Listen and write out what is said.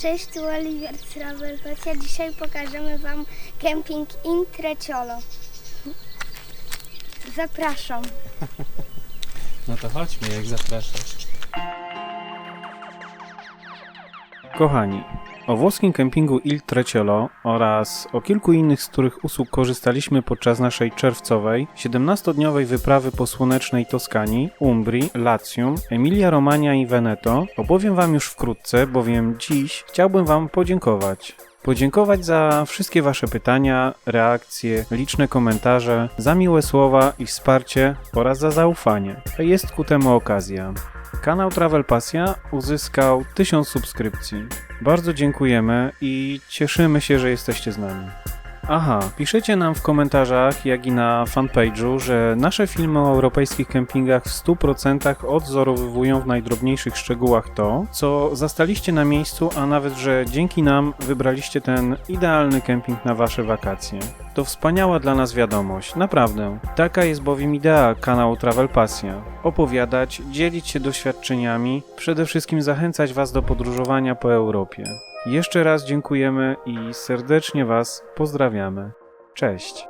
Cześć, tu Oliver z Travel Pacia. Dzisiaj pokażemy Wam kemping Intreciolo. Zapraszam. No to chodźmy, jak zapraszasz. Kochani, o włoskim kempingu Il Treciolo oraz o kilku innych, z których usług korzystaliśmy podczas naszej czerwcowej, 17-dniowej wyprawy po słonecznej Toskanii, Umbrii, Latium, Emilia Romagna i Veneto opowiem Wam już wkrótce, bowiem dziś chciałbym Wam podziękować. Podziękować za wszystkie Wasze pytania, reakcje, liczne komentarze, za miłe słowa i wsparcie oraz za zaufanie. Jest ku temu okazja. Kanał Travel Pasja uzyskał 1000 subskrypcji. Bardzo dziękujemy i cieszymy się, że jesteście z nami. Aha, piszecie nam w komentarzach, jak i na fanpage'u, że nasze filmy o europejskich kempingach w 100% odzorowywują w najdrobniejszych szczegółach to, co zastaliście na miejscu, a nawet, że dzięki nam wybraliście ten idealny kemping na wasze wakacje. To wspaniała dla nas wiadomość, naprawdę. Taka jest bowiem idea kanału Travel Pasja. Opowiadać, dzielić się doświadczeniami, przede wszystkim zachęcać was do podróżowania po Europie. Jeszcze raz dziękujemy i serdecznie Was pozdrawiamy. Cześć!